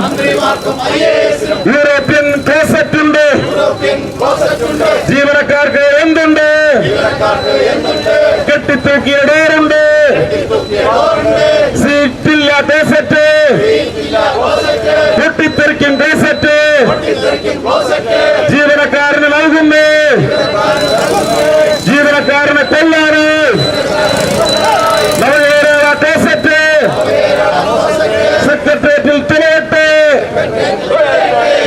മന്ത്രിമാർക്കും I A എസിനും European closet ഉണ്ട് ജീവനക്കാർക്ക് എന്തുണ്ട്? കെട്ടിത്തൂക്കിയ ഡോറുണ്ട്. സീറ്റില്ല ക്ലോസറ്റ് പൊട്ടിത്തെറിക്കും ക്ലോസറ്റ് ജീവനക്കാരന് നൽകുന്നു ജീവനക്കാരനെ കൊല്ലാണ് നവകേരള ക്ലോസറ്റ് സെക്രട്ടേറിയറ്റിൽ തുലയട്ടെ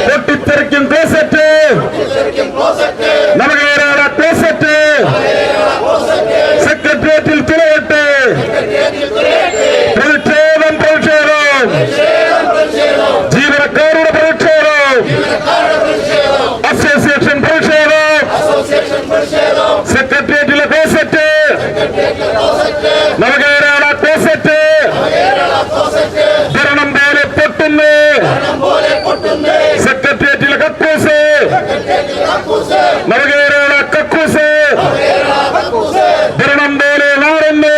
പൊട്ടിത്തെറിക്കും ക്ലോസറ്റ് നവകേരള ക്ലോസറ്റ് സെക്രട്ടേറിയറ്റിൽ തുലയട്ടെ പ്രതിഷേധം പ്രതിഷേധം ജീവനക്കാരുടെ പ്രതിഷേധം അസോസിയേഷൻ പ്രതിഷേധം സെക്രട്ടേറിയറ്റിലെ ക്ലോസറ്റ് നവകേരള ക്ലോസറ്റ് ഭരണം പോലെ പൊട്ടുന്നു സെക്രട്ടേറിയറ്റിലെ കക്കൂസ് നവകേരള കക്കൂസ് ഭരണം പോലെ നാടുന്നു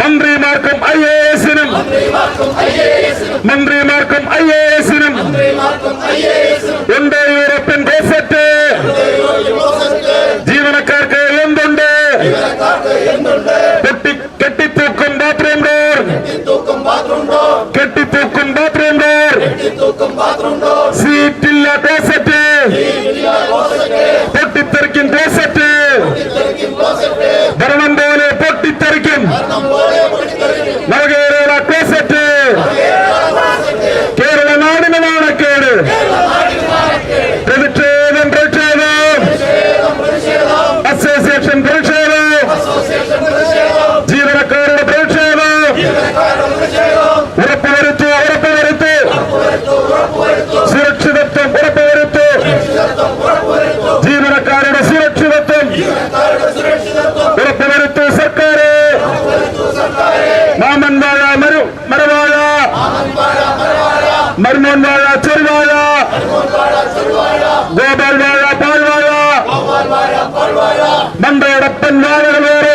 മന്ത്രിമാർക്കും ഐ എ എസിനും മന്ത്രിമാർക്കും ഐ എ എസിനും ഉണ്ട് യൂറോപ്യൻ ക്ലോസറ്റ് ജീവനക്കാർക്ക് എന്തുണ്ട് കെട്ടി കെട്ടിത്തൂക്കും ബാത്റൂം ഡോർ കെട്ടിത്തൂക്കും ஹர்மோன்வாயா சிறுவாயா கோபால்வாயா பால்வாயா? மண்டோடப்பன் வாகனம் வேறு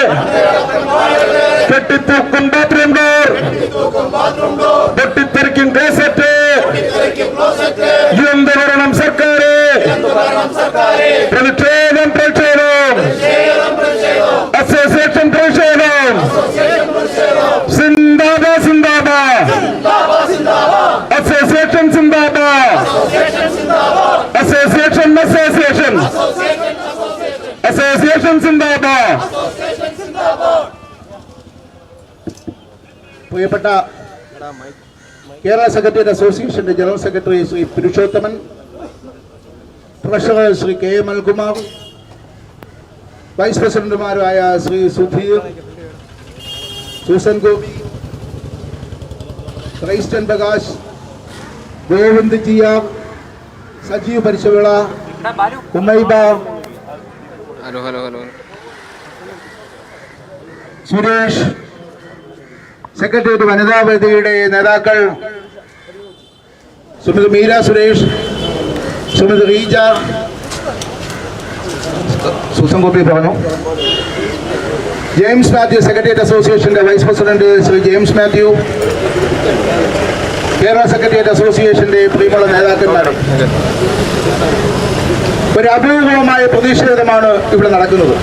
கெட்டி தூக்கும் பாத்ரூம் டோர் தொட்டி திரிக்கும் கிளோசெட்டு இழந்து வரணும் சர்க்காரு. பிரதிஷேகம் பிரச்சனை അസോസിയേഷൻ പ്രിയപ്പെട്ട കേരള സെക്രട്ടേറിയറ്റ് അസോസിയേഷന്റെ general secretary Shri Purushothaman treasurer Shri K M Alkumar vice പ്രസിഡന്റുമാരായ ശ്രീ സുധീർ സൂസൻ ഗോപി ക്രൈസ്റ്റൻ പ്രകാശ് ഗോവിന്ദ് ജിയാ Sajeev Parishavila Umaiba hello hello hello. Suresh secretariat വനിതാ വേദിയുടെ നേതാക്കൾ ശ്രീമതി മീര സുരേഷ് ശ്രീമതി റീജ സുസംഗോപി ഗോപി പറഞ്ഞു. ജെയിംസ് മാത്യു സെക്രട്ടേറിയറ്റ് അസോസിയേഷന്റെ vice president Shri James Mathew Kerala secretariat അസോസിയേഷന്റെ പ്രിയമുള്ള നേതാക്കന്മാർ ഒരു അപൂർവമായ പ്രതിഷേധമാണ് ഇവിടെ നടക്കുന്നത്.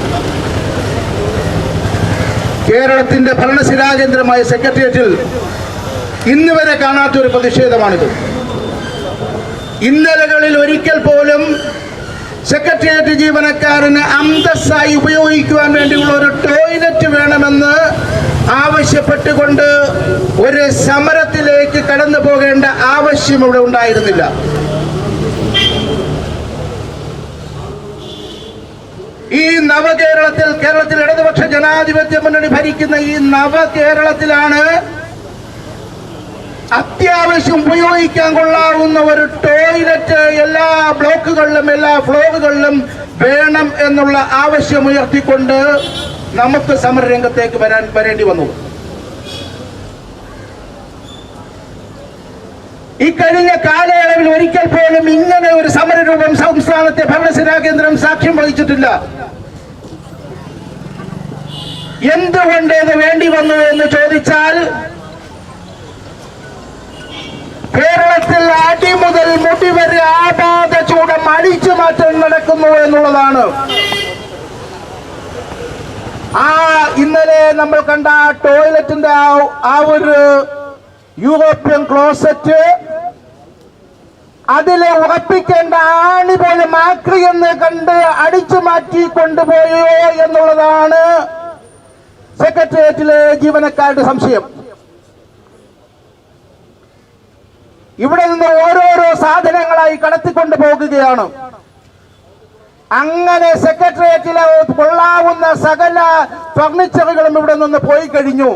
കേരളത്തിന്റെ ഭരണശിലാകേന്ദ്രമായ സെക്രട്ടേറിയറ്റിൽ ഇന്ന് വരെ കാണാത്ത ഒരു പ്രതിഷേധമാണിത്. ഇന്നലകളിൽ ഒരിക്കൽ പോലും സെക്രട്ടേറിയറ്റ് ജീവനക്കാരന് അന്തസ്സായി ഉപയോഗിക്കുവാൻ വേണ്ടിയുള്ള ഒരു ടോയ്ലറ്റ് വേണമെന്ന് ആവശ്യപ്പെട്ടുകൊണ്ട് ഒരു സമരത്തിലേക്ക് കടന്നു പോകേണ്ട ആവശ്യം ഇവിടെ ഉണ്ടായിരുന്നില്ല. ഈ നവകേരളത്തിൽ കേരളത്തിൽ ഇടതുപക്ഷ ജനാധിപത്യ മുന്നണി ഭരിക്കുന്ന ഈ നവകേരളത്തിലാണ് അത്യാവശ്യം ഉപയോഗിക്കാൻ കൊള്ളാവുന്ന ഒരു ടോയ്ലറ്റ് എല്ലാ ബ്ലോക്കുകളിലും എല്ലാ ഫ്ലോറുകളിലും വേണം എന്നുള്ള ആവശ്യം ഉയർത്തിക്കൊണ്ട് നമുക്ക് സമരരംഗത്തേക്ക് വരാൻ വരേണ്ടി വന്നു. ഈ ഇക്കഴിഞ്ഞ കാലയളവിൽ ഒരിക്കൽ പോലും ഇങ്ങനെ ഒരു സമരരൂപം സംസ്ഥാനത്തെ ഭരണസിരാ കേന്ദ്രം സാക്ഷ്യം വഹിച്ചിട്ടില്ല. എന്തുകൊണ്ട് ഇത് വേണ്ടി വന്നു എന്ന് ചോദിച്ചാൽ കേരളത്തിൽ അടി മുതൽ മുടി വരെ ആപാത ചൂടം അടിച്ചു മാറ്റം നടക്കുന്നു എന്നുള്ളതാണ്. ആ ഇന്നലെ നമ്മൾ കണ്ട ടോയ്ലറ്റിന്റെ ആ ഒരു യൂറോപ്യൻ ക്ലോസറ്റ് അതിലെ ഉറപ്പിക്കേണ്ട ആണി പോലും മാക്രി എന്ന് കണ്ട് അടിച്ചു മാറ്റി കൊണ്ടുപോയോ എന്നുള്ളതാണ് സെക്രട്ടേറിയറ്റിലെ ജീവനക്കാരുടെ സംശയം. ഇവിടെ നിന്ന് ഓരോരോ സാധനങ്ങളായി കടത്തിക്കൊണ്ട് പോകുകയാണ്. അങ്ങനെ സെക്രട്ടേറിയറ്റിലെ കൊള്ളാവുന്ന സകല ഫർണിച്ചറുകളും ഇവിടെ നിന്ന് പോയി കഴിഞ്ഞു.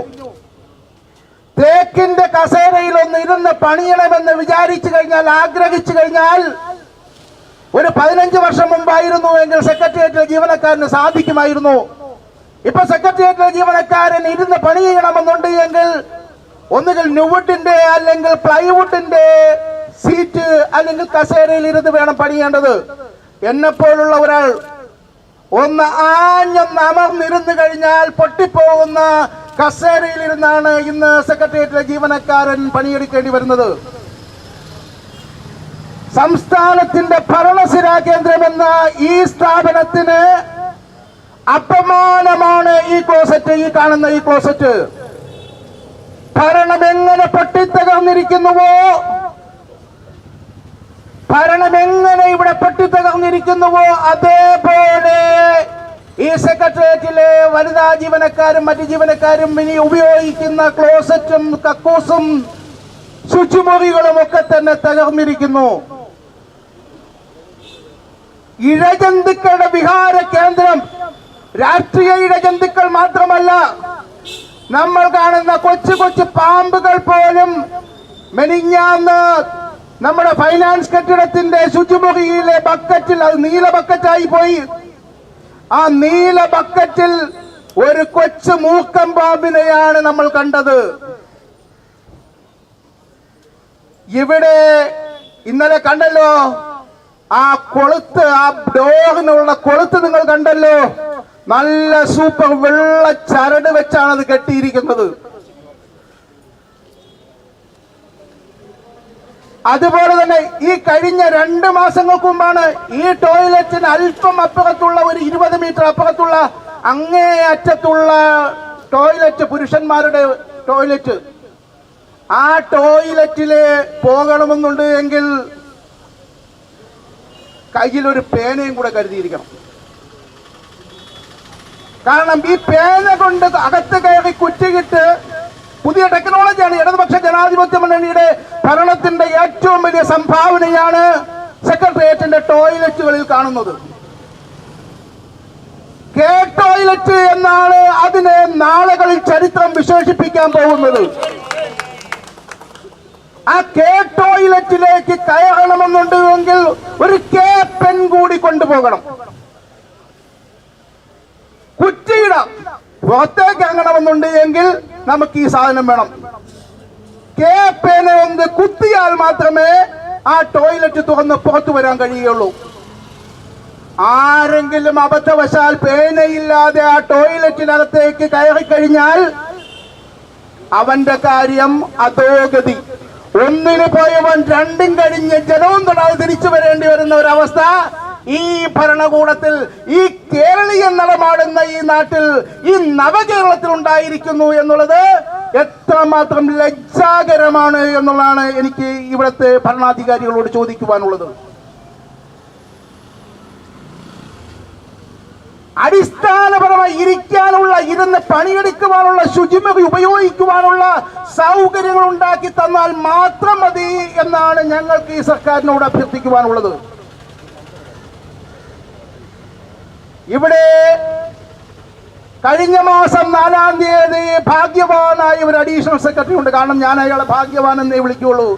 തേക്കിന്റെ കസേരയിൽ ഒന്ന് ഇരുന്ന് പണിയണമെന്ന് വിചാരിച്ചു കഴിഞ്ഞാൽ ആഗ്രഹിച്ചു കഴിഞ്ഞാൽ ഒരു പതിനഞ്ച് വർഷം മുമ്പായിരുന്നു എങ്കിൽ സെക്രട്ടേറിയറ്റിലെ ജീവനക്കാരന് സാധിക്കുമായിരുന്നു. ഇപ്പൊ സെക്രട്ടേറിയറ്റിലെ ജീവനക്കാരൻ ഇരുന്ന് പണി ചെയ്യണമെന്നുണ്ട് എങ്കിൽ ഒന്നുകിൽ ന്യൂവുഡിന്റെ അല്ലെങ്കിൽ പ്ലൈവുഡിന്റെ സീറ്റ് അല്ലെങ്കിൽ കസേരയിൽ ഇരുന്ന് വേണം പണിയേണ്ടത് എന്നെ പോലുള്ള ഒരാൾ ഒന്ന് ആഞ്ഞൊന്ന് അമർന്നിരുന്നു കഴിഞ്ഞാൽ പൊട്ടിപ്പോകുന്ന കസേരയിൽ ഇരുന്നാണ് ഇന്ന് സെക്രട്ടേറിയറ്റിലെ ജീവനക്കാരൻ പണിയെടുക്കേണ്ടി വരുന്നത്. സംസ്ഥാനത്തിന്റെ ഭരണസിരാ കേന്ദ്രമെന്ന ഈ സ്ഥാപനത്തിന് അപമാനമാണ് ഈ ക്ലോസറ്റ് ഈ കാണുന്ന ഈ ക്ലോസറ്റ് ഭരണം എങ്ങനെ പൊട്ടിത്തകർന്നിരിക്കുന്നുവോ? ഭരണം എങ്ങനെ ഇവിടെ പൊട്ടിത്തകർന്നിരിക്കുന്നുവോ? അതേപോലെ ഈ സെക്രട്ടേറിയറ്റിലെ വനിതാ ജീവനക്കാരും മറ്റ് ജീവനക്കാരും ഇനി ഉപയോഗിക്കുന്ന ക്ലോസറ്റും കക്കൂസും ശുചിമുറികളും ഒക്കെ തന്നെ തകർന്നിരിക്കുന്നു. ഇഴജന്തുക്കളുടെ വിഹാര കേന്ദ്രം രാഷ്ട്രീയ ഇടജന്തുക്കൾ മാത്രമല്ല നമ്മൾ കാണുന്ന കൊച്ചു കൊച്ചു പാമ്പുകൾ പോലും മെനിഞ്ഞാന്ന് നമ്മുടെ ഫൈനാൻസ് കെട്ടിടത്തിന്റെ ശുചിമുറിയിലെ ബക്കറ്റിൽ അത് നീല ബക്കറ്റായി പോയി. ആ നീല ബക്കറ്റിൽ ഒരു കൊച്ചു മൂക്കം പാമ്പിനെയാണ് നമ്മൾ കണ്ടത്. ഇവിടെ ഇന്നലെ കണ്ടല്ലോ ആ കൊളുത്ത് ആ ഡോഗിനുള്ള കൊളുത്ത് നിങ്ങൾ കണ്ടല്ലോ. നല്ല സൂപ്പർ വെള്ള ചരട് വെച്ചാണ് അത് കെട്ടിയിരിക്കുന്നത്. അതുപോലെ തന്നെ ഈ കഴിഞ്ഞ രണ്ട് മാസങ്ങൾക്ക് മുമ്പാണ് ഈ ടോയ്ലറ്റിന് അല്പം അപ്പുറത്തുള്ള ഒരു ഇരുപത് മീറ്റർ അപ്പുറത്തുള്ള അങ്ങേ അറ്റത്തുള്ള ടോയ്ലറ്റ് പുരുഷന്മാരുടെ ടോയ്ലറ്റ് ആ ടോയ്ലറ്റിൽ പോകണമെന്നുണ്ട് എങ്കിൽ കയ്യിൽ ഒരു പേനയും കൂടെ കരുതിയിരിക്കണം. കാരണം ഈ പേന കൊണ്ട് അകത്ത് കയറി കുറ്റിയിട്ട് പുതിയ ടെക്നോളജിയാണ്. ഇടതുപക്ഷ ജനാധിപത്യ മുന്നണിയുടെ ഭരണത്തിന്റെ ഏറ്റവും വലിയ സംഭാവനയാണ് സെക്രട്ടേറിയറ്റിന്റെ ടോയ്ലറ്റുകളിൽ കാണുന്നത്. കെ ടോയ്ലറ്റ് എന്നാണ് അതിനെ നാളുകളിൽ ചരിത്രം വിശേഷിപ്പിക്കാൻ പോകുന്നത്. ആ കെ ടോയ്ലറ്റിലേക്ക് കയറണമെന്നുണ്ടെങ്കിൽ ഒരു കെ പെൻ കൂടി കൊണ്ടുപോകണം. കുറ്റിയിടാം. പുറത്തേക്ക് അങ്ങണമെന്നുണ്ട് എങ്കിൽ നമുക്ക് ഈ സാധനം വേണം. കെ കുത്തിയാൽ മാത്രമേ ആ ടോയ്ലറ്റ് തുറന്ന് പുറത്തു വരാൻ കഴിയുള്ളൂ ആരെങ്കിലും അബദ്ധവശാൽ പേനയില്ലാതെ ആ ടോയ്ലറ്റിനകത്തേക്ക് കയറി കഴിഞ്ഞാൽ അവന്റെ കാര്യം അതോഗതി ഒന്നിന് പോയവൻ രണ്ടും കഴിഞ്ഞ് ജനവും തൊടാതെ തിരിച്ചു വരേണ്ടി വരുന്ന ഒരവസ്ഥ ഈ ഭരണകൂടത്തിൽ ഈ കേരളീയൻ നടമാടുന്ന ഈ നാട്ടിൽ ഈ നവകേരളത്തിൽ ഉണ്ടായിരിക്കുന്നു എന്നുള്ളത് എത്രമാത്രം ലജ്ജാകരമാണ് എന്നുള്ളതാണ് എനിക്ക് ഇവിടുത്തെ ഭരണാധികാരികളോട് ചോദിക്കുവാനുള്ളത്. അടിസ്ഥാനപരമായി ഇരിക്കാനുള്ള ഇരുന്ന് പണിയെടുക്കുവാനുള്ള ശുചിമുഖി ഉപയോഗിക്കുവാനുള്ള സൗകര്യങ്ങൾ ഉണ്ടാക്കി തന്നാൽ മാത്രം മതി എന്നാണ് ഞങ്ങൾക്ക് ഈ സർക്കാരിനോട് അഭ്യർത്ഥിക്കുവാനുള്ളത്. ഇവിടെ കഴിഞ്ഞ മാസം നാലാം തീയതി ഭാഗ്യവാനായ ഒരു അഡീഷണൽ സെക്രട്ടറി ഉണ്ട്. കാരണം ഞാൻ അയാളെ ഭാഗ്യവാൻ എന്നേ വിളിക്കുള്ളൂ.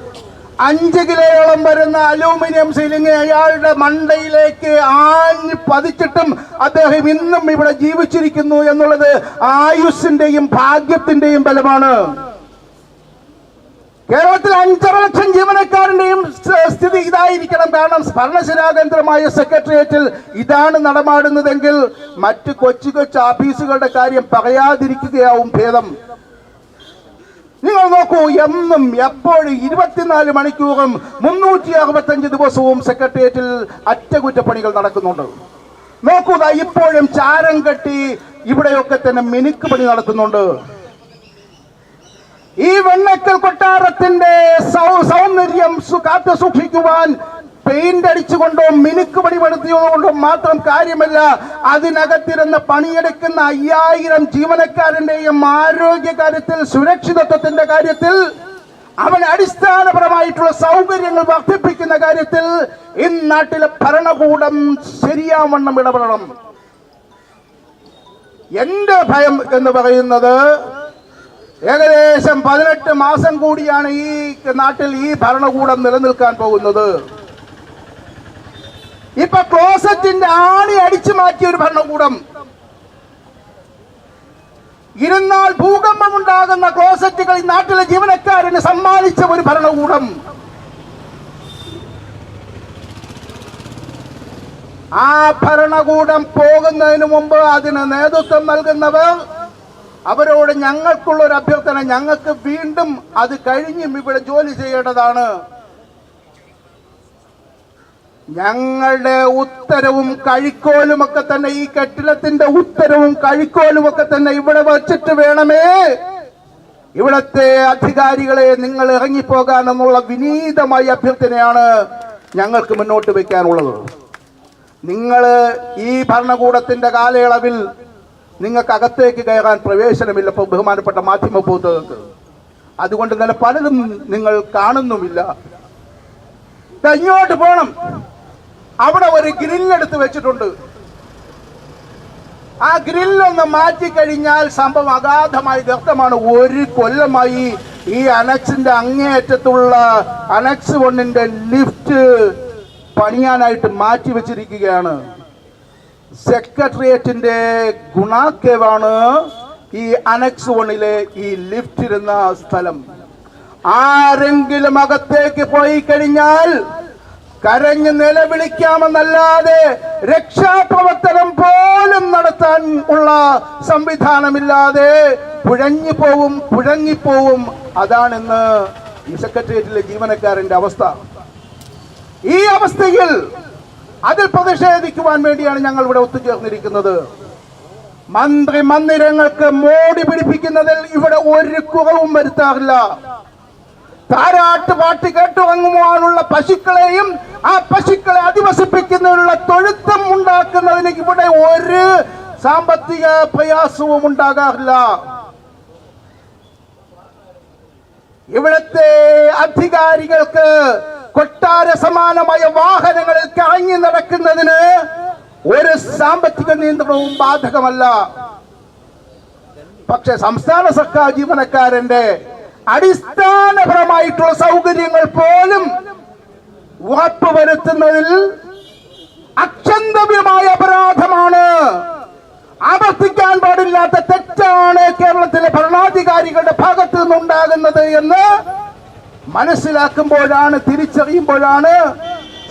അഞ്ച് കിലോയോളം വരുന്ന അലൂമിനിയം സീലിംഗ് അയാളുടെ മണ്ടയിലേക്ക് ആഞ്ഞ് പതിച്ചിട്ടും അദ്ദേഹം ഇന്നും ഇവിടെ ജീവിച്ചിരിക്കുന്നു എന്നുള്ളത് ആയുസ്സിന്റെയും ഭാഗ്യത്തിന്റെയും ബലമാണ് കേരളത്തിൽ അഞ്ചര ലക്ഷം ജീവനക്കാരുടെയും സ്ഥിതി ഇതായിരിക്കണം. കാരണം ഭരണശിലാ കേന്ദ്രമായ സെക്രട്ടേറിയറ്റിൽ ഇതാണ് നടമാടുന്നതെങ്കിൽ മറ്റ് കൊച്ചു കൊച്ചു ഓഫീസുകളുടെ കാര്യം പറയാതിരിക്കുകയാവും ഭേദം. നിങ്ങൾ നോക്കൂ എന്നും എപ്പോഴും ഇരുപത്തിനാല് മണിക്കൂറും മുന്നൂറ്റി അറുപത്തഞ്ച് ദിവസവും സെക്രട്ടേറിയറ്റിൽ അറ്റകുറ്റപ്പണികൾ നടക്കുന്നുണ്ട്. നോക്കൂ ഇപ്പോഴും ചാരം കെട്ടി ഇവിടെയൊക്കെ തന്നെ മിനുക്ക് പണി നടത്തുന്നുണ്ട് ഈ വെണ്ണക്കൽ കൊട്ടാരത്തിന്റെ സൗന്ദര്യം കാത്തു സൂക്ഷിക്കുവാൻ പെയിന്റ് അടിച്ചുകൊണ്ടോ മിനുക്ക് പണിപ്പെടുത്തിയതുകൊണ്ടോ മാത്രം കാര്യമല്ല അതിനകത്തിരുന്ന് പണിയെടുക്കുന്ന അയ്യായിരം ജീവനക്കാരന്റെയും ആരോഗ്യ കാര്യത്തിൽ സുരക്ഷിതത്വത്തിന്റെ കാര്യത്തിൽ അവൻ അടിസ്ഥാനപരമായിട്ടുള്ള സൗകര്യങ്ങൾ വർദ്ധിപ്പിക്കുന്ന കാര്യത്തിൽ ഇന്നാട്ടിലെ നാട്ടിലെ ഭരണകൂടം ശരിയാവണ്ണം ഇടപെടണം. എന്റെ ഭയം എന്ന് പറയുന്നത് ഏകദേശം പതിനെട്ട് മാസം കൂടിയാണ് ഈ നാട്ടിൽ ഈ ഭരണകൂടം നിലനിൽക്കാൻ പോകുന്നത്. ഇപ്പൊ ക്ലോസറ്റിന്റെ ആണി അടിച്ചു മാറ്റിയ ഒരു ഭരണകൂടം. ഇരുന്നാൽ ഭൂകമ്പം ഉണ്ടാകുന്ന ക്ലോസറ്റുകൾ ഈ നാട്ടിലെ ജീവനക്കാരന് സമ്മാനിച്ച ഒരു ഭരണകൂടം. ആ ഭരണകൂടം പോകുന്നതിന് മുമ്പ് അതിന് നേതൃത്വം നൽകുന്നവർ അവരോട് ഞങ്ങൾക്കുള്ള ഒരു അഭ്യർത്ഥന ഞങ്ങൾക്ക് വീണ്ടും അത് കഴിഞ്ഞും ഇവിടെ ജോലി ചെയ്യേണ്ടതാണ്. ഞങ്ങളുടെ ഉത്തരവും കഴിക്കോലും ഒക്കെ തന്നെ ഈ കെട്ടിടത്തിന്റെ ഉത്തരവും കഴിക്കോലും ഒക്കെ തന്നെ ഇവിടെ വച്ചിട്ട് വേണമേ. ഇവിടത്തെ അധികാരികളെ നിങ്ങൾ ഇറങ്ങിപ്പോകാൻ എന്നുള്ള വിനീതമായ അഭ്യർത്ഥനയാണ് ഞങ്ങൾക്ക് മുന്നോട്ട് വെക്കാനുള്ളത് നിങ്ങൾ ഈ ഭരണകൂടത്തിന്റെ കാലയളവിൽ നിങ്ങൾക്ക് അകത്തേക്ക് കയറാൻ പ്രവേശനമില്ല ബഹുമാനപ്പെട്ട മാധ്യമ പൂത്തകൾക്ക് അതുകൊണ്ട് തന്നെ പലതും നിങ്ങൾ കാണുന്നുമില്ല. ഇങ്ങോട്ട് പോണം. അവിടെ ഒരു ഗ്രില്ലെടുത്ത് വെച്ചിട്ടുണ്ട്. ആ ഗ്രില്ലൊന്ന് മാറ്റിക്കഴിഞ്ഞാൽ സംഭവം അഗാധമായി വ്യക്തമാണ്. ഒരു കൊല്ലമായി ഈ അനക്സിന്റെ അങ്ങേയറ്റത്തുള്ള അനക്സ് വണ്ണിന്റെ ലിഫ്റ്റ് പണിയാനായിട്ട് മാറ്റി വെച്ചിരിക്കുകയാണ്. സെക്രട്ടേറിയറ്റിന്റെ ഗുണാക്കേവാണ് ഈ അനക്സ് വണ്ണിലെ ഈ ലിഫ്റ്റ് ഇരുന്ന സ്ഥലം. ആരെങ്കിലും അകത്തേക്ക് പോയി കഴിഞ്ഞാൽ കരഞ്ഞ് നിലവിളിക്കാമെന്നല്ലാതെ രക്ഷാപ്രവർത്തനം പോലും നടത്താൻ ഉള്ള സംവിധാനമില്ലാതെ പുഴഞ്ഞു പോവും പുഴങ്ങിപ്പോവും. അതാണിന്ന് സെക്രട്ടേറിയറ്റിലെ ജീവനക്കാരന്റെ അവസ്ഥ. ഈ അവസ്ഥയിൽ അതിൽ പ്രതിഷേധിക്കുവാൻ വേണ്ടിയാണ് ഞങ്ങൾ ഇവിടെ ഒത്തുചേർന്നിരിക്കുന്നത്. മന്ത്രി മന്ദിരങ്ങൾക്ക് മോടി പിടിപ്പിക്കുന്നതിൽ ഇവിടെ ഒരു കുറവും വരുത്താറില്ല. താരാട്ട് പാട്ട് കേട്ടുറങ്ങുവാനുള്ള പശുക്കളെയും ആ പശുക്കളെ അധിവസിപ്പിക്കുന്നതിനുള്ള തൊഴുത്തം ഉണ്ടാക്കുന്നതിന് ഇവിടെ ഒരു സാമ്പത്തിക പ്രയാസവും ഉണ്ടാകാറില്ല. ഇവിടുത്തെ അധികാരികൾക്ക് കൊട്ടാര സമാനമായ വാഹനങ്ങളിൽ കറങ്ങി നടക്കുന്നതിന് ഒരു സാമ്പത്തിക നിയന്ത്രണവും ബാധകമല്ല. പക്ഷെ സംസ്ഥാന സർക്കാർ ജീവനക്കാരന്റെ അടിസ്ഥാനപരമായിട്ടുള്ള സൗകര്യങ്ങൾ പോലും ഉറപ്പുവരുത്തുന്നതിൽ അക്ഷന്തവ്യമായ അപരാധമാണ്. ആവർത്തിക്കാൻ പാടില്ലാത്ത തെറ്റാണ് കേരളത്തിലെ ഭരണാധികാരികളുടെ ഭാഗത്തു നിന്നുണ്ടാകുന്നത് എന്ന് മനസ്സിലാക്കുമ്പോഴാണ് തിരിച്ചറിയുമ്പോഴാണ്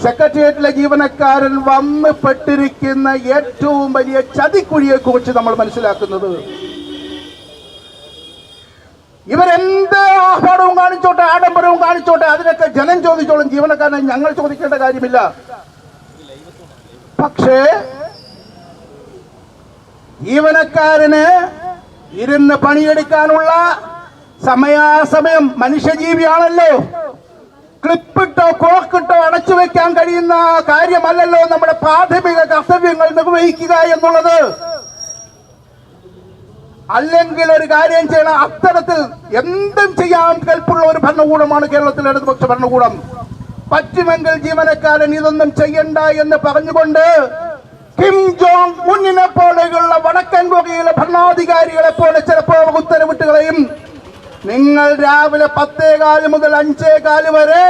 സെക്രട്ടേറിയറ്റിലെ ജീവനക്കാരൻ വന്ന് പെട്ടിരിക്കുന്ന ഏറ്റവും വലിയ ചതിക്കുഴിയെ കുറിച്ച് നമ്മൾ മനസ്സിലാക്കുന്നത്. ഇവരെന്ത് ആഹ്ലാദവും കാണിച്ചോട്ടെ ആഡംബരവും കാണിച്ചോട്ടെ അതിനൊക്കെ ജനം ചോദിച്ചോളും ജീവനക്കാരനെ ഞങ്ങൾ ചോദിക്കേണ്ട കാര്യമില്ല. പക്ഷേ ജീവനക്കാരന് ഇരുന്ന് പണിയെടുക്കാനുള്ള സമയാസമയം മനുഷ്യജീവിയാണല്ലോ. ക്ലിപ്പിട്ടോ ക്ലോക്കിട്ടോ അടച്ചു വെക്കാൻ കഴിയുന്ന കാര്യമല്ലല്ലോ നമ്മുടെ പ്രാഥമിക കർത്തവ്യങ്ങൾ നിർവഹിക്കുക എന്നുള്ളത്. അല്ലെങ്കിൽ ഒരു കാര്യം ചെയ്യണം. അത്തരത്തിൽ എന്തും ചെയ്യാൻ കൽപ്പുള്ള ഒരു ഭരണകൂടമാണ് കേരളത്തിലെ ഇടതുപക്ഷ ഭരണകൂടം. പറ്റുമെങ്കിൽ ജീവനക്കാരൻ ഇതൊന്നും ചെയ്യണ്ട എന്ന് പറഞ്ഞുകൊണ്ട് കിം ജോങ് മുന്നിനെ പോലെയുള്ള വടക്കൻ കൊറിയയിലെ ഭരണാധികാരികളെ പോലെ ചിലപ്പോൾ ഉത്തരവിട്ടുകളെയും. നിങ്ങൾ രാവിലെ പത്തേകാൽ മുതൽ അഞ്ചേകാൽ വരെ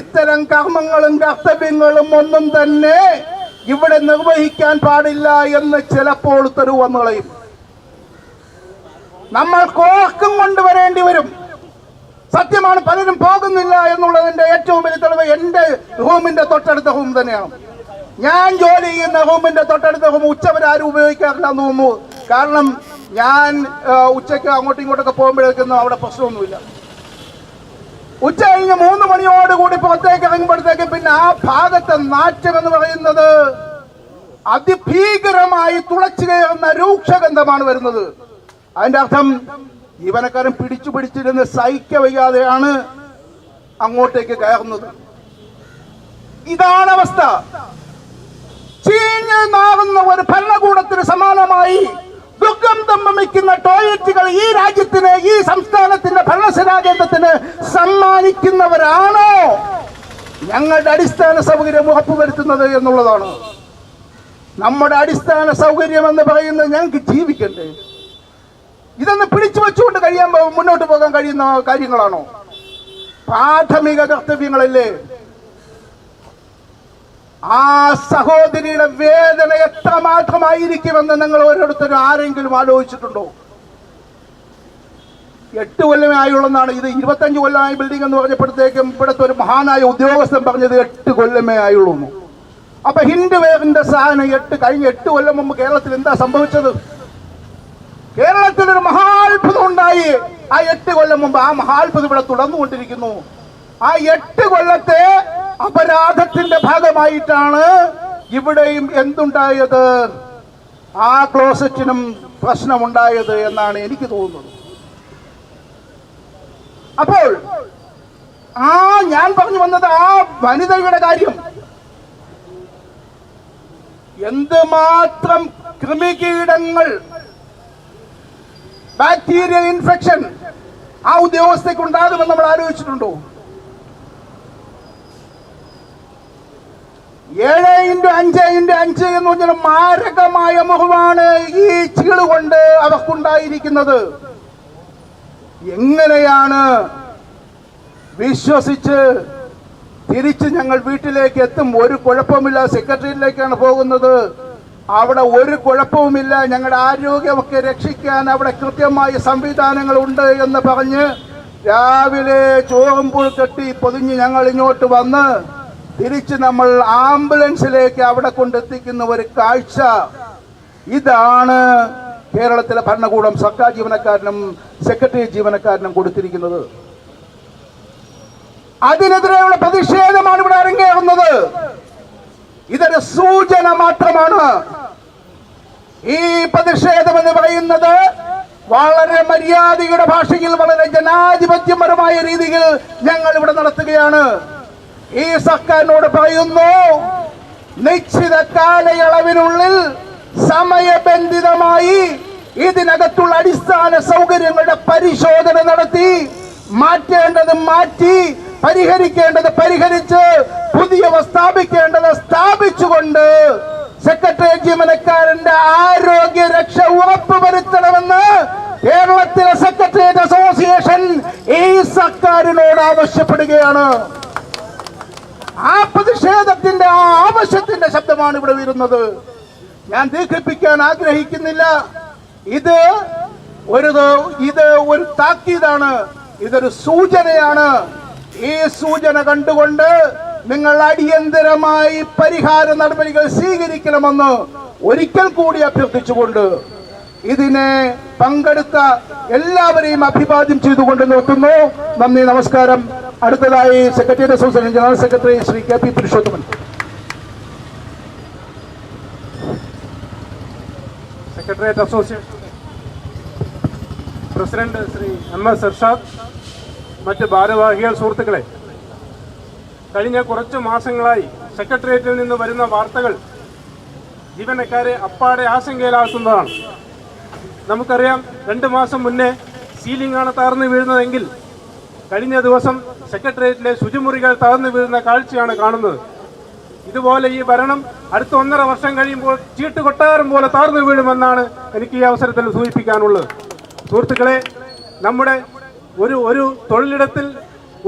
ഇത്തരം കർമ്മങ്ങളും കർത്തവ്യങ്ങളും ഒന്നും തന്നെ ഇവിടെ നിർവഹിക്കാൻ പാടില്ല എന്ന് ചിലപ്പോൾ ഉത്തരവ് വന്നു കളയും. നമ്മൾ കോർക്കും കൊണ്ടുവരേണ്ടി വരും. സത്യമാണ് പലരും പോകുന്നില്ല എന്നുള്ളതിന്റെ ഏറ്റവും വലിയ തെളിവ് എന്റെ റൂമിന്റെ തൊട്ടടുത്ത റൂം തന്നെയാണ്. ഞാൻ ജോലി ചെയ്യുന്ന റൂമിന്റെ തൊട്ടടുത്ത റൂം ഉച്ചവരെ ആരും ഉപയോഗിക്കാറില്ല എന്ന് തോന്നുന്നു. കാരണം ഞാൻ ഉച്ചയ്ക്ക് അങ്ങോട്ടും ഇങ്ങോട്ടൊക്കെ പോകുമ്പോഴേക്കൊന്നും അവിടെ പ്രശ്നമൊന്നുമില്ല. ഉച്ച കഴിഞ്ഞ് മൂന്ന് മണിയോട് കൂടി പുറത്തേക്ക് ഇറങ്ങുമ്പോഴത്തേക്ക് പിന്നെ ആ ഭാഗത്തെ നാറ്റം എന്ന് പറയുന്നത് അതിഭീകരമായി തുളച്ചു കയറുന്ന രൂക്ഷഗന്ധമാണ് വരുന്നത്. അതിന്റെ അർത്ഥം ജീവനക്കാരൻ പിടിച്ചു പിടിച്ചിരുന്ന് സഹിക്ക വയ്യാതെയാണ് അങ്ങോട്ടേക്ക് കയറുന്നത്. ഇതാണ് അവസ്ഥ. ചീഞ്ഞ് ഒരു ഭരണകൂടത്തിന് സമാനമായി ദുർഗന്ധം വമിക്കുന്ന ടോയ്ലറ്റുകൾ ഈ രാജ്യത്തിന് ഈ സംസ്ഥാനത്തിന്റെ ഭരണസരാജത്വത്തിന് സമ്മാനിക്കുന്നവരാണോ? ഞങ്ങളുടെ അടിസ്ഥാന സൗകര്യം ഉറപ്പുവരുത്തുന്നത് എന്നുള്ളതാണ്. നമ്മുടെ അടിസ്ഥാന സൗകര്യം എന്ന് പറയുന്നത് ഞങ്ങൾക്ക് ജീവിക്കണ്ടേ? ഇതൊന്ന് പിടിച്ചു വെച്ചുകൊണ്ട് കഴിയാൻ മുന്നോട്ട് പോകാൻ കഴിയുന്ന കാര്യങ്ങളാണോ? പ്രാഥമിക കർത്തവ്യങ്ങളല്ലേ? ആ സഹോദരിയുടെ വേദന എത്രമാത്രമായിരിക്കുമെന്ന് നിങ്ങൾ ഓരോരുത്തരും ആരെങ്കിലും ആലോചിച്ചിട്ടുണ്ടോ? എട്ട് കൊല്ലമേ ആയുള്ളെന്നാണ്. ഇത് ഇരുപത്തഞ്ച് കൊല്ലമായ ബിൽഡിംഗ് എന്ന് പറഞ്ഞപ്പോഴത്തേക്കും ഇവിടുത്തെ ഒരു മഹാനായ ഉദ്യോഗസ്ഥൻ പറഞ്ഞത് എട്ട് കൊല്ലമേ ആയുള്ളൂ. അപ്പൊ ഹിന്ദു വേവിന്റെ സാധനം എട്ട് കഴിഞ്ഞ എട്ട് കൊല്ലം മുമ്പ് കേരളത്തിൽ എന്താ സംഭവിച്ചത്? കേരളത്തിൽ ഒരു മഹാത്ഭുതം ഉണ്ടായി. ആ എട്ട് കൊല്ലം മുമ്പ് ആ മഹാത്ഭുതം ഇവിടെ തുടർന്നുകൊണ്ടിരിക്കുന്നു. ആ എട്ട് കൊല്ലത്തെ അപരാധത്തിന്റെ ഭാഗമായിട്ടാണ് ഇവിടെയും എന്തുണ്ടായത്? ആ ക്ലോസറ്റിനും പ്രശ്നമുണ്ടായത് എന്നാണ് എനിക്ക് തോന്നുന്നത്. അപ്പോൾ ആ ഞാൻ പറഞ്ഞു വന്നത് ആ വനിതയുടെ കാര്യം. എന്തുമാത്രം കൃമികീടങ്ങൾ ബാക്ടീരിയൽ ഇൻഫെക്ഷൻ ആ ഉദ്യോഗസ്ഥയ്ക്ക് ഉണ്ടാകുമെന്ന് നമ്മൾ ആലോചിച്ചിട്ടുണ്ടോ? ഏഴ് ഇന്റു അഞ്ച് ഇന്റു അഞ്ച് എന്ന് പറഞ്ഞാൽ മാരകമായ മുഖമാണ് ഈ ചീൾ കൊണ്ട് അവർക്കുണ്ടായിരിക്കുന്നത് എങ്ങനെയാണ് വിശ്വസിച്ച് തിരിച്ച് ഞങ്ങൾ വീട്ടിലേക്ക് എത്തും? ഒരു കുഴപ്പമില്ല. സെക്രട്ടറിയിലേക്കാണ് പോകുന്നത്. അവിടെ ഒരു കുഴപ്പവുമില്ല. ഞങ്ങളുടെ ആരോഗ്യമൊക്കെ രക്ഷിക്കാൻ അവിടെ കൃത്യമായ സംവിധാനങ്ങളുണ്ട് എന്ന് പറഞ്ഞ് രാവിലെ ചോറും പുഴുക്കെട്ടി പൊതിഞ്ഞ് ഞങ്ങൾ ഇങ്ങോട്ട് വന്ന് തിരിച്ച് നമ്മൾ ആംബുലൻസിലേക്ക് അവിടെ കൊണ്ടെത്തിക്കുന്ന ഒരു കാഴ്ച. ഇതാണ് കേരളത്തിലെ ഭരണകൂടം സർക്കാർ ജീവനക്കാരനും സെക്രട്ടറി ജീവനക്കാരനും കൊടുത്തിരിക്കുന്നത്. അതിനെതിരെയുള്ള പ്രതിഷേധമാണ് ഇവിടെ അരങ്ങേറുന്നത്. ഇതൊരു സൂചന മാത്രമാണ്. ഈ പ്രതിഷേധം എന്ന് പറയുന്നത് വളരെ മര്യാദയുടെ ഭാഷയിൽ വളരെ ജനാധിപത്യപരമായ രീതിയിൽ ഞങ്ങൾ ഇവിടെ നടത്തുകയാണ്. ഈ സർക്കാരിനോട് പറയുന്നു നിശ്ചിത കാലയളവിനുള്ളിൽ സമയബന്ധിതമായി ഇതിനകത്തുള്ള അടിസ്ഥാന സൗകര്യങ്ങളുടെ പരിശോധന നടത്തി മാറ്റേണ്ടത് മാറ്റി പരിഹരിക്കേണ്ടത് പരിഹരിച്ച് പുതിയവ സ്ഥാപിക്കേണ്ടത് സ്ഥാപിച്ചുകൊണ്ട് സെക്രട്ടറി ജീവനക്കാരന്റെ ആരോഗ്യ രക്ഷ ഉറപ്പ് വരുത്തണമെന്ന് കേരളത്തിലെ സെക്രട്ടേറിയറ്റ് അസോസിയേഷൻ ഈ സർക്കാരിനോട് ആവശ്യപ്പെടുകയാണ്. ആ പ്രതിഷേധത്തിന്റെ ആ ആവശ്യത്തിന്റെ ശബ്ദമാണ് ഇവിടെ വരുന്നത് ഞാൻ ദീർഘിപ്പിക്കാൻ ആഗ്രഹിക്കുന്നില്ല. ഇത് ഒരു ഇത് ഒരു താക്കീതാണ്. ഇതൊരു സൂചനയാണ്. ഈ സൂചന കണ്ടുകൊണ്ട് നിങ്ങൾ അടിയന്തരമായി പരിഹാര നടപടികൾ സ്വീകരിക്കണമെന്ന് ഒരിക്കൽ കൂടി അഭ്യർത്ഥിച്ചുകൊണ്ട് ഇതിനെ പങ്കെടുത്ത എല്ലാവരെയും അഭിവാദ്യം ചെയ്തുകൊണ്ട് നിർത്തുന്നു. നന്ദി നമസ്കാരം. അടുത്തതായി secretary association general secretary Shri K P Purushothaman. Secretariat association president Shri M S Irshad മറ്റ് ഭാരവാഹികൾ സുഹൃത്തുക്കളെ കഴിഞ്ഞ കുറച്ച് മാസങ്ങളായി സെക്രട്ടേറിയറ്റിൽ നിന്ന് വരുന്ന വാർത്തകൾ ജീവനക്കാരെ അപ്പാടെ ആശങ്കയിലാക്കുന്നതാണ്. നമുക്കറിയാം രണ്ട് മാസം മുന്നേ സീലിംഗാണ് തകർന്നു വീഴുന്നതെങ്കിൽ കഴിഞ്ഞ ദിവസം സെക്രട്ടേറിയറ്റിലെ ശുചിമുറികൾ തകർന്നു വീഴുന്ന കാഴ്ചയാണ് കാണുന്നത്. ഇതുപോലെ ഈ ഭരണം അടുത്ത ഒന്നര വർഷം കഴിയുമ്പോൾ ചീട്ട് കൊട്ടാരം പോലെ താർന്നു വീഴുമെന്നാണ് എനിക്ക് ഈ അവസരത്തിൽ സൂചിപ്പിക്കാനുള്ളത്. സുഹൃത്തുക്കളെ നമ്മുടെ ഒരു ഒരു തൊഴിലിടത്തിൽ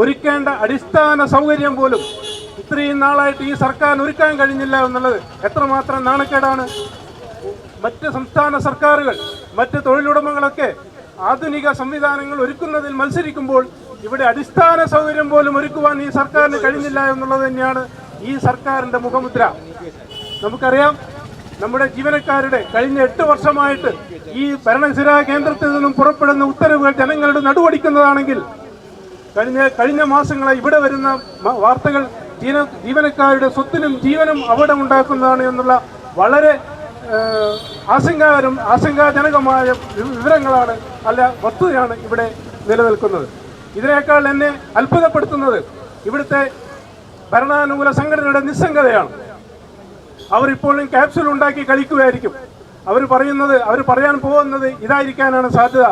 ഒരുക്കേണ്ട അടിസ്ഥാന സൗകര്യം പോലും ഇത്രയും നാളായിട്ട് ഈ സർക്കാർ ഒരുക്കാൻ കഴിഞ്ഞില്ല എന്നുള്ളത് എത്രമാത്രം നാണക്കേടാണ്. മറ്റ് സംസ്ഥാന സർക്കാരുകൾ മറ്റ് തൊഴിലുടമകളൊക്കെ ആധുനിക സംവിധാനങ്ങൾ ഒരുക്കുന്നതിൽ മത്സരിക്കുമ്പോൾ ഇവിടെ അടിസ്ഥാന സൗകര്യം പോലും ഒരുക്കുവാൻ ഈ സർക്കാരിന് കഴിഞ്ഞില്ല എന്നുള്ളത് തന്നെയാണ് ഈ സർക്കാരിന്റെ മുഖമുദ്ര. നമുക്കറിയാം നമ്മുടെ ജീവനക്കാരുടെ കഴിഞ്ഞ എട്ട് വർഷമായിട്ട് ഈ ഭരണസിരാ കേന്ദ്രത്തിൽ നിന്നും പുറപ്പെടുന്ന ഉത്തരവുകൾ ജനങ്ങളുടെ നടുവടിക്കുന്നതാണെങ്കിൽ കഴിഞ്ഞ കഴിഞ്ഞ മാസങ്ങളായി ഇവിടെ വരുന്ന വാർത്തകൾ ജീവനക്കാരുടെ സ്വത്തിനും ജീവനും അവിടെ ഉണ്ടാക്കുന്നതാണ് എന്നുള്ള വളരെ ആശങ്കാകരം ആശങ്കാജനകമായ വിവരങ്ങളാണ് അല്ല വസ്തുതയാണ് ഇവിടെ നിലനിൽക്കുന്നത്. ഇതിനേക്കാൾ എന്നെ അത്ഭുതപ്പെടുത്തുന്നത് ഇവിടുത്തെ ഭരണാനുകൂല സംഘടനയുടെ നിസ്സംഗതയാണ്. അവരിപ്പോഴും ക്യാപ്സുൽ ഉണ്ടാക്കി കളിക്കുകയായിരിക്കും. അവർ പറയുന്നത് അവർ പറയാൻ പോകുന്നത് ഇതായിരിക്കാനാണ് സാധ്യത.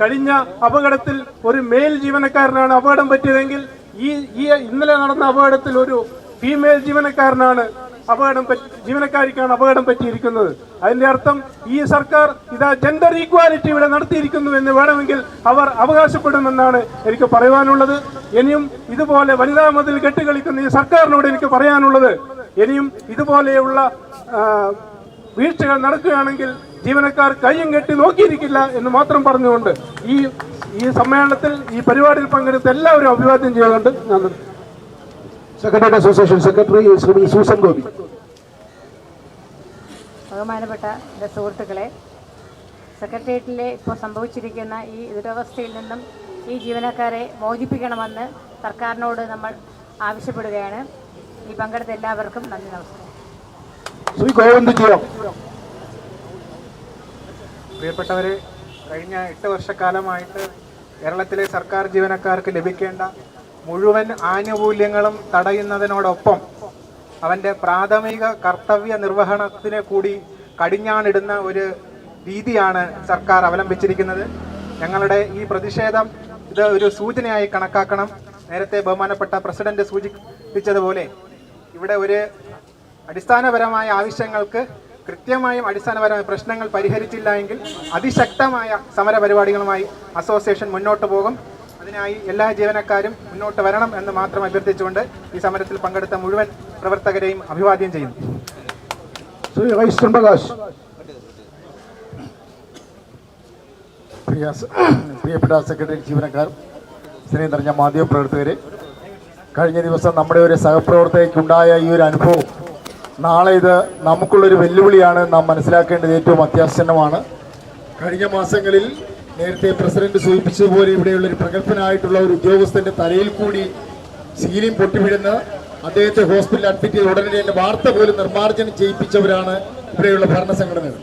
കഴിഞ്ഞ അപകടത്തിൽ ഒരു മെയിൽ ജീവനക്കാരനാണ് അപകടം പറ്റിയതെങ്കിൽ ഈ ഈ ഇന്നലെ നടന്ന അപകടത്തിൽ ഒരു ഫീമെയിൽ ജീവനക്കാരനാണ് അപകടം ജീവനക്കാരിക്കാണ് അപകടം പറ്റിയിരിക്കുന്നത്. അതിന്റെ അർത്ഥം ഈ സർക്കാർ ഇതാ ജെൻഡർ ഈക്വാലിറ്റി ഇവിടെ നടത്തിയിരിക്കുന്നു എന്ന് വേണമെങ്കിൽ അവർ അവകാശപ്പെടുമെന്നാണ് എനിക്ക് പറയാനുള്ളത് ഇനിയും ഇതുപോലെ വനിതാ മതിൽ കെട്ടുകളിക്കുന്ന ഈ സർക്കാരിനോട് എനിക്ക് പറയാനുള്ളത്. ഇനിയും ഇതുപോലെയുള്ള വീഴ്ചകൾ നടക്കുകയാണെങ്കിൽ ജീവനക്കാർ കയ്യും കെട്ടി നോക്കിയിരിക്കില്ല എന്ന് മാത്രം പറഞ്ഞുകൊണ്ട് ഈ ഈ സമ്മേളനത്തിൽ ഈ പരിപാടിയിൽ പങ്കെടുത്ത എല്ലാവരും അഭിവാദ്യം ചെയ്തുകൊണ്ട് ഞാൻ. Secretariat association secretary Shri Susan Gopi. ബഹുമാനപ്പെട്ട എന്റെ സുഹൃത്തുക്കളെ സെക്രട്ടേറിയറ്റിലെ ഇപ്പോൾ സംഭവിച്ചിരിക്കുന്ന ഈ ദുരവസ്ഥയിൽ നിന്നും ഈ ജീവനക്കാരെ മോചിപ്പിക്കണമെന്ന് സർക്കാരിനോട് നമ്മൾ ആവശ്യപ്പെടുകയാണ്. ഈ പങ്കെടുത്ത എല്ലാവർക്കും നന്ദി നമസ്കാരം. ശ്രീ ഗോവിന്ദ് ജിയോ പ്രിയപ്പെട്ടവരെ കഴിഞ്ഞ എട്ട് വർഷക്കാലമായിട്ട് കേരളത്തിലെ സർക്കാർ ജീവനക്കാർക്ക് ലഭിക്കേണ്ട മുഴുവൻ ആനുകൂല്യങ്ങളും തടയുന്നതിനോടൊപ്പം അവന്റെ പ്രാഥമിക കർത്തവ്യ നിർവഹണത്തിന് കൂടി കടിഞ്ഞാണിടുന്ന ഒരു രീതിയാണ് സർക്കാർ അവലംബിച്ചിരിക്കുന്നത്. ഞങ്ങളുടെ ഈ പ്രതിഷേധം ഇത് ഒരു സൂചനയായി കണക്കാക്കണം. നേരത്തെ ബഹുമാനപ്പെട്ട പ്രസിഡന്റ് സൂചിപ്പിച്ചതുപോലെ ഇവിടെ ഒരു അടിസ്ഥാനപരമായ ആവശ്യങ്ങൾക്ക് കൃത്യമായും അടിസ്ഥാനപരമായ പ്രശ്നങ്ങൾ പരിഹരിച്ചില്ല എങ്കിൽ അതിശക്തമായ സമരപരിപാടികളുമായി അസോസിയേഷൻ മുന്നോട്ട് പോകും. അതിനായി എല്ലാ ജീവനക്കാരും മുന്നോട്ട് വരണം എന്ന് മാത്രം അഭ്യർത്ഥിച്ചുകൊണ്ട് ഈ സമരത്തിൽ പങ്കെടുത്ത മുഴുവൻ പ്രവർത്തകരെയും അഭിവാദ്യം ചെയ്യുന്നു. ശ്രീ വൈശ്വൻ പ്രിയപ്പെട്ട സെക്രട്ടറി ജീവനക്കാർ സ്നേഹം നിറഞ്ഞ മാധ്യമപ്രവർത്തകരെ കഴിഞ്ഞ ദിവസം നമ്മുടെ ഒരു സഹപ്രവർത്തകയ്ക്കുണ്ടായ ഈ ഒരു അനുഭവം നാളെ ഇത് നമുക്കുള്ളൊരു വെല്ലുവിളിയാണ് നാം മനസ്സിലാക്കേണ്ടത് ഏറ്റവും അത്യാസന്നമാണ് കഴിഞ്ഞ മാസങ്ങളിൽ നേരത്തെ പ്രസിഡന്റ് സൂചിപ്പിച്ചതുപോലെ ഇവിടെയുള്ള ഒരു പ്രഗത്ഭനായിട്ടുള്ള ഒരു ഉദ്യോഗസ്ഥന്റെ തലയിൽ കൂടി സീലിംഗ് പൊട്ടിവിടുന്ന അദ്ദേഹത്തെ ഹോസ്പിറ്റലിൽ അഡ്മിറ്റ് ചെയ്ത് ഉടനെ തന്നെ വാർത്ത പോലും നിർമ്മാർജനം ചെയ്യിപ്പിച്ചവരാണ് ഇവിടെയുള്ള ഭരണസംഘടനകൾ.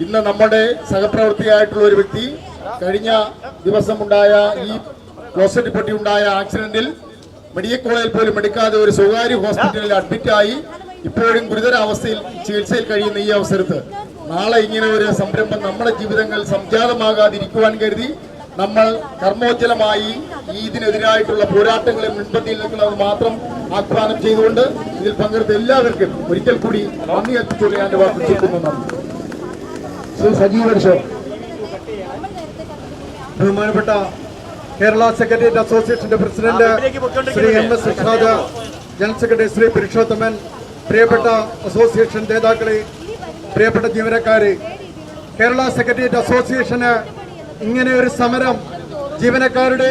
ഇന്ന് നമ്മുടെ സഹപ്രവർത്തിയായിട്ടുള്ള ഒരു വ്യക്തി കഴിഞ്ഞ ദിവസം ഉണ്ടായ ഈ ക്ലോസറ്റ് പൊട്ടി ഉണ്ടായ ആക്സിഡന്റിൽ മെഡിക്കൽ കോളേജിൽ പോലും എടുക്കാതെ ഒരു സ്വകാര്യ ഹോസ്പിറ്റലിൽ അഡ്മിറ്റായി ഇപ്പോഴും ഗുരുതരാവസ്ഥയിൽ ചികിത്സയിൽ കഴിയുന്ന ഈ അവസരത്ത് നാളെ ഇങ്ങനെ ഒരു സംരംഭം നമ്മുടെ ജീവിതങ്ങൾ സംജാതമാകാതിരിക്കുവാൻ കരുതി നമ്മൾ കർമ്മോജ്ജലമായി ഈ ഇതിനെതിരായിട്ടുള്ള പോരാട്ടങ്ങളെ മുൻപന്തിയിൽ നിൽക്കുന്നത് മാത്രം ആഹ്വാനം ചെയ്തുകൊണ്ട് ഇതിൽ പങ്കെടുത്ത എല്ലാവർക്കും ഒരിക്കൽ കൂടി നന്ദി അർപ്പിച്ചുകൊണ്ട് ഞാൻ വാർത്ത നന്ദി. ശ്രീ സജീവ അശോക് ബഹുമാനപ്പെട്ട കേരള സെക്രട്ടേറിയറ്റ് അസോസിയേഷന്റെ president Shri M S general secretary Shri Purushothaman പ്രിയപ്പെട്ട അസോസിയേഷൻ നേതാക്കളെ പ്രിയപ്പെട്ട ജീവനക്കാരെ കേരള സെക്രട്ടേറിയറ്റ് അസോസിയേഷന് ഇങ്ങനെ ഒരു സമരം ജീവനക്കാരുടെ